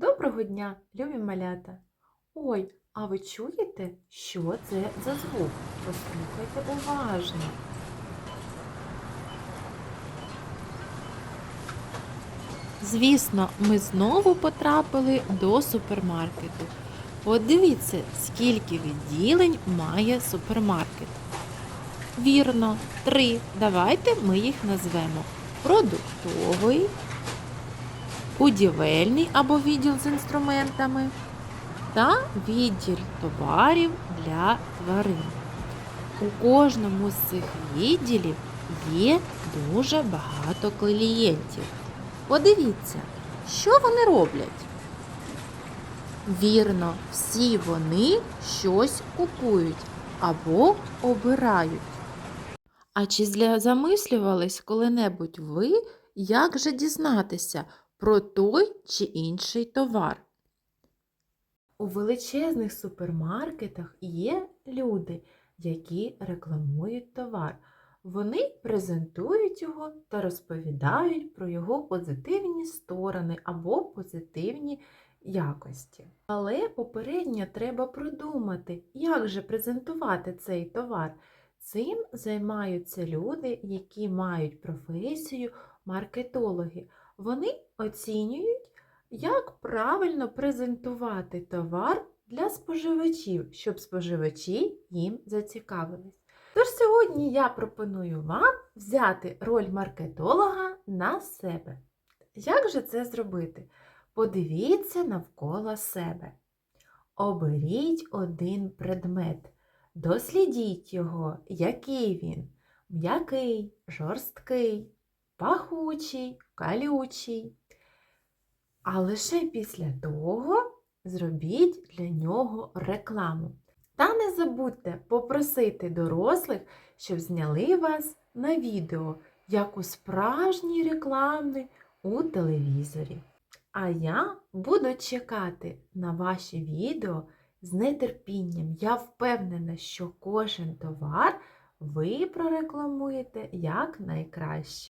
Доброго дня, любі малята! Ой, а ви чуєте, що це за звук? Послухайте уважно. Звісно, ми знову потрапили до супермаркету. Подивіться, скільки відділень має супермаркет. Вірно, три. Давайте ми їх назвемо. Продуктовий, будівельний або відділ з інструментами та відділ товарів для тварин. У кожному з цих відділів є дуже багато клієнтів. Подивіться, що вони роблять. Вірно, всі вони щось купують або обирають. А чи замислювались коли-небудь ви, як же дізнатися про той чи інший товар? У величезних супермаркетах є люди, які рекламують товар. Вони презентують його та розповідають про його позитивні сторони або позитивні якості. Але попередньо треба продумати, як же презентувати цей товар. Цим займаються люди, які мають професію маркетологи. Вони оцінюють, як правильно презентувати товар для споживачів, щоб споживачі їм зацікавились. Тож сьогодні я пропоную вам взяти роль маркетолога на себе. Як же це зробити? Подивіться навколо себе. Оберіть один предмет. Дослідіть його, який він м'який, жорсткий, пахучий, калючий. А лише після того зробіть для нього рекламу. Та не забудьте попросити дорослих, щоб зняли вас на відео, як у справжній рекламі у телевізорі. А я буду чекати на ваші відео з нетерпінням. Я впевнена, що кожен товар ви прорекламуєте як найкраще.